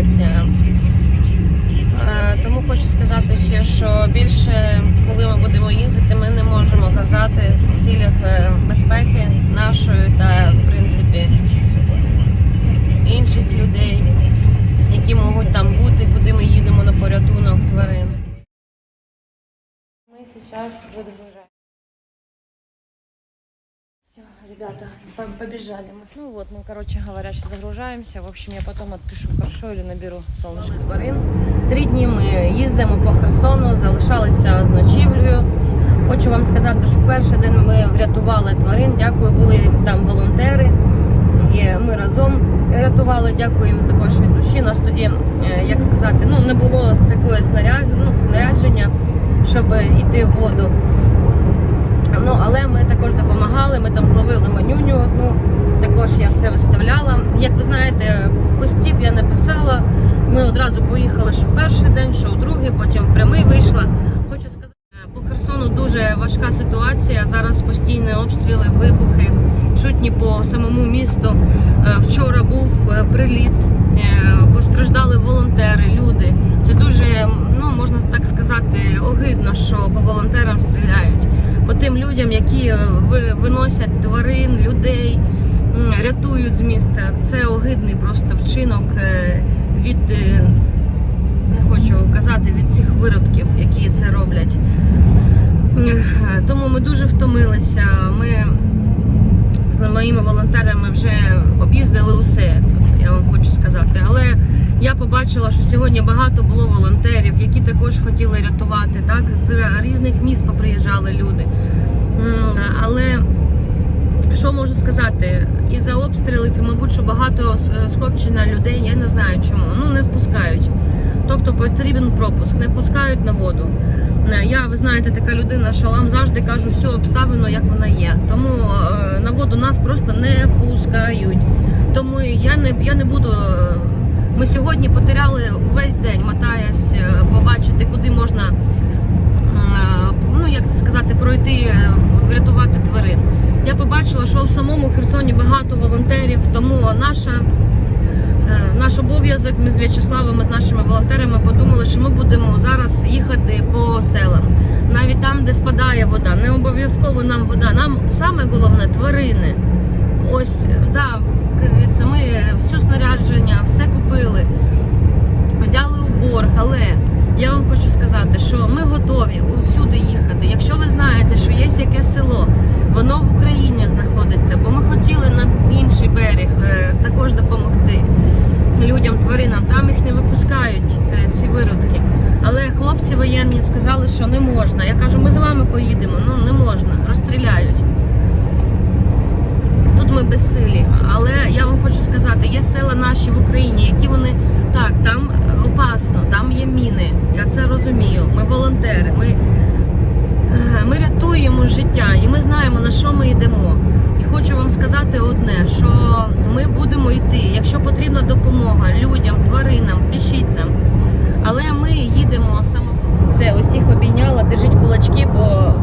евакуація. Е, Тому хочу сказати ще, що більше, коли ми будемо їздити, ми не можемо казати в цілях е, безпеки нашої та, в принципі, інших людей, які можуть там бути, куди ми їдемо на порятунок тварин. Ми зараз видвижаємо. Все, ребята, по- побежали мы. Ну вот, мы, короче говоря, сейчас загружаемся. В общем, я потом отпишу, хорошо, или наберу солнышко. тварин. Три дні ми їздимо по Херсону, залишалися з ночівлею. Хочу вам сказати, що в перший день ми врятували тварин. Дякую, були там волонтери. І ми разом рятували. Дякую їм також від душі. Нас тоді, е, як сказати, ну не було такої снаряд, ну, снарядження, щоб йти в воду. Ну, але ми також допомагали. Ми там зловили манюню одну. Також я все виставляла. Як ви знаєте, постів я не писала. Ми одразу поїхали, що перший день, що другий, потім прямий вийшла. Хочу сказати, по Херсону дуже важка ситуація. Зараз постійні обстріли, вибухи, чутні по самому місту. Е, Вчора був е, приліт, е, постраждали волонтери, люди. Це дуже, ну можна так сказати, огидно, що по волонтерам стріляють. Тим людям, які е, виносять тварин, людей, рятують з міста. Це огидний просто вчинок е, від е, не хочу казати від цих виродків, які це роблять. Тому ми дуже втомилися. Ми з моїми волонтерами вже об'їздили усе, я вам хочу сказати. Але я побачила, що сьогодні багато було волонтерів, які також хотіли рятувати. Так, з різних міст поприїжджали люди. Можу сказати? І за обстрілів, і, мабуть, що багато с- скопчення людей, я не знаю чому. Ну не впускають. Тобто потрібен пропуск, не впускають на воду. Е, Я, ви знаєте, така людина, що вам завжди кажу всю обставину, як вона є. Тому е, на воду нас просто не пускають. Тому я не, я не буду. е, Ми сьогодні потеряли увесь день, мотаясь, е, побачити, куди можна е, ну як це сказати, пройти, е, врятувати побачила, що в самому Херсоні багато волонтерів, тому наша. е, Наш обов'язок ми з В'ячеславом, з нашими волонтерами подумали, що ми будемо зараз їхати по селам, навіть там, де спадає вода. Не обов'язково нам вода. Нам саме головне тварини. Ось да, це ми всю снарядження, все купили, взяли у борг, але я вам хочу сказати, що ми готові усюди їхати. Якщо ви знаєте, що є якесь село, воно в Україні знаходиться, бо ми хотіли на інший берег е, також допомогти людям, тваринам. Там їх не випускають е, ці виродки. Але хлопці воєнні сказали, що не можна. Я кажу, ми з вами поїдемо. Ну не можна, розстріляють. Тут ми безсилі. Але я вам хочу сказати, села наші в Україні, які вони так, там е, опасно, там є міни. Я це розумію. Ми волонтери, ми е, ми рятуємо життя і ми знаємо, на що ми йдемо. І хочу вам сказати одне: що ми будемо йти, якщо потрібна допомога людям, тваринам, пішіть нам. Але ми їдемо само все, усіх обійняла, держіть кулачки, бо